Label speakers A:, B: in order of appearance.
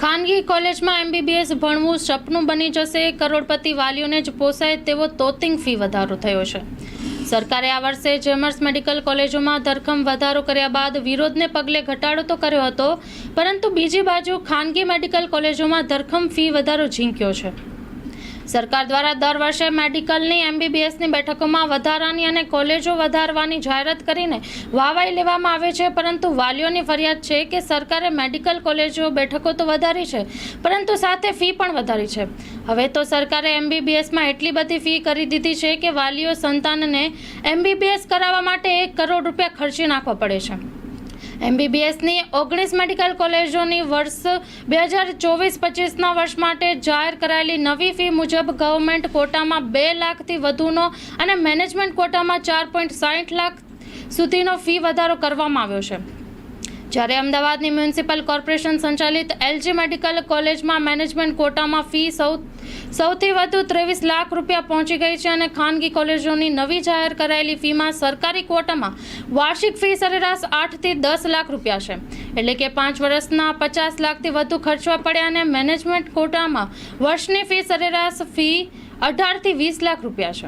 A: ખાનગી કોલેજમાં એમબીબીએસ ભણવું સપનું બની જશે. કરોડપતિ વાલીઓને જ પોસાય તેવો તોતિંગ ફી વધારો થયો છે. સરકારે આ વર્ષે જેમર્સ મેડિકલ કોલેજોમાં ધરખમ વધારો કર્યા બાદ વિરોધને પગલે ઘટાડો તો કર્યો હતો, પરંતુ બીજી બાજુ ખાનગી મેડિકલ કોલેજોમાં ધરખમ ફી વધારો ઝીંક્યો છે. સરકાર દ્વારા દર વર્ષે મેડિકલની, એમબીબીએસની બેઠકોમાં વધારાની અને કોલેજો વધારવાની જાહેરાત કરીને વાવાઈ લેવામાં આવે છે. પરંતુ વાલીઓની ફરિયાદ છે કે સરકારે મેડિકલ કોલેજો બેઠકો તો વધારી છે, પરંતુ સાથે ફી પણ વધારી છે. હવે તો સરકારે એમબીબીએસમાં એટલી બધી ફી કરી દીધી છે કે વાલીઓ સંતાનને એમબીબીએસ કરાવવા માટે એક કરોડ રૂપિયા ખર્ચી નાખવા પડે છે. એમબીબીએસની ઓગણીસ મેડિકલ કોલેજોની વર્ષ બે હજાર ચોવીસ પચીસના વર્ષ માટે જાહેર કરાયેલી નવી ફી મુજબ ગવર્મેન્ટ કોટામાં બે લાખથી વધુનો અને મેનેજમેન્ટ કોટામાં ચાર પોઈન્ટ સાઠ લાખ સુધીનો ફી વધારો કરવામાં આવ્યો છે. જ્યારે અમદાવાદની મ્યુનિસિપલ કોર્પોરેશન સંચાલિત એલજી મેડિકલ કોલેજમાં મેનેજમેન્ટ કોટામાં ફી સૌ સૌથી વધુ ત્રેવીસ લાખ રૂપિયા પહોંચી ગઈ છે અને ખાનગી કોલેજોની નવી જાહેર કરાયેલી ફીમાં સરકારી કોટામાં વાર્ષિક ફી સરેરાશ આઠથી દસ લાખ રૂપિયા છે. એટલે કે પાંચ વર્ષના પચાસ લાખથી વધુ ખર્ચવા પડ્યા અને મેનેજમેન્ટ કોટામાં વર્ષની ફી સરેરાશ ફી અઢારથી વીસ લાખ રૂપિયા છે.